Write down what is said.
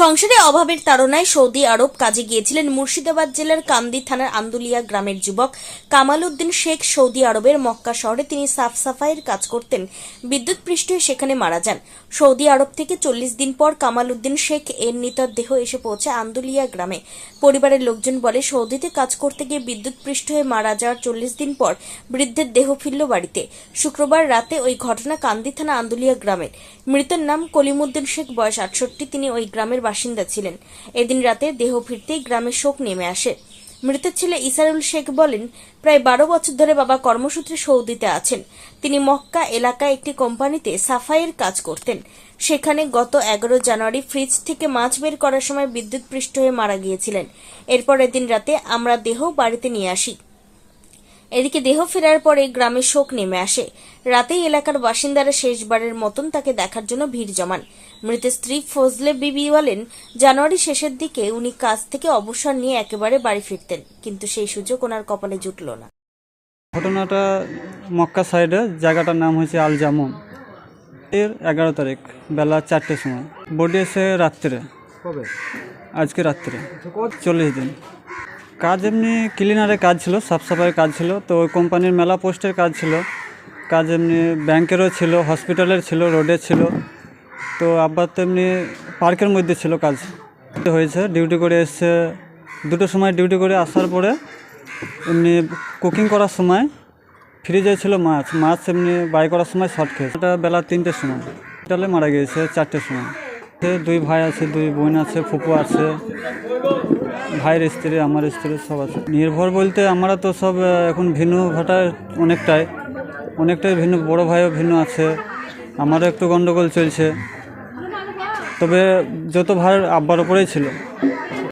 সংসারে অভাবের তাড়নায় সৌদি আরব কাজে গিয়েছিলেন মুর্শিদাবাদ জেলার কান্দি থানার আন্দুলিয়া গ্রামের যুবক। কামাল উদ্দিন শেখ সৌদি আরবের মক্কা শহরে তিনি সাফ সাফাইয়ের কাজ করতেন। বিদ্যুৎ পৃষ্ঠে সেখানে মারা যান। সৌদি আরব থেকে চল্লিশ দিন পর কামাল উদ্দিন শেখ এর নিতর দেহ এসে পৌঁছে আন্দুলিয়া গ্রামে। পরিবারের লোকজন বলে, সৌদিতে কাজ করতে গিয়ে বিদ্যুৎ পৃষ্ঠ হয়ে মারা যাওয়ার চল্লিশ দিন পর বৃদ্ধের দেহ ফিরল বাড়িতে। শুক্রবার রাতে ওই ঘটনা কান্দি থানা আন্দুলিয়া গ্রামের। মৃতের নাম কলিমুদ্দিন শেখ, বয়স আটষট্টি। তিনি ওই গ্রামের বাসিন্দা ছিলেন। এদিন রাতে দেহ ফিরতেই গ্রামে শোক নেমে আসে। মৃতের ছেলে ইসারুল শেখ বলেন, প্রায় বারো বছর ধরে বাবা কর্মসূত্রে সৌদিতে আছেন। তিনি মক্কা এলাকায় একটি কোম্পানিতে সাফাইয়ের কাজ করতেন। সেখানে গত এগারো জানুয়ারি ফ্রিজ থেকে মাছ বের করার সময় বিদ্যুৎ পৃষ্ঠ হয়ে মারা গিয়েছিলেন। এরপর এদিন রাতে আমরা দেহ বাড়িতে নিয়ে আসি। এদিকে দেহ ফেরার পরে গ্রামে শোক নেমে আসে। রাতেই এলাকার বাসিন্দারা শেষবারের মতন তাকে দেখার জন্য ভিড় জমান। মৃতের স্ত্রী ফজলে বিবি বলেন জানুয়ারি শেষের দিকে উনি কাজ থেকে অবসর নিয়ে একেবারে বাড়ি ফিরতেন কিন্তু সেই সুযোগ ওনার কপালে জুটল না। ঘটনাটা মক্কা সাইডে জায়গাটার নাম হয়েছে আল জামুন এর এগারো তারিখ বেলা চারটের সময়। বডি এসে রাত্রে আজকে রাত্রে চল্লিশ দিন। কাজ এমনি ক্লিনারের কাজ ছিল, সাফ সাফাইয়ের কাজ ছিল, তো ওই কোম্পানির মেলা পোস্টের কাজ ছিল। কাজ এমনি ব্যাংকেরও ছিল হসপিটালের ছিল রোডের ছিল। তো আব্বার তো এমনি পার্কের মধ্যে ছিল কাজ। হয়েছে ডিউটি করে এসছে দুটো সময় ডিউটি করে আসার পরে এমনি কুকিং করার সময় ফ্রিজে ছিল মাছ। মাছ এমনি বাই করার সময় শর্ট খেয়েছে এটা বেলা তিনটের সময়। হসপিটালে মারা গিয়েছে, চারটের সময়। দুই ভাই আছে, দুই বোন আছে, ফুপু আছে। ভাইয়ের স্ত্রী, আমার স্ত্রী সব আছে। নির্ভর বলতে আমরা তো সব এখন ভিন্ন ভাটা অনেকটাই। অনেকটাই ভিন্ন, বড় ভাইও ভিন্ন আছে। আমারও একটু গন্ডগোল চলছে। তবে যত ভার আব্বার ওপরেই ছিল।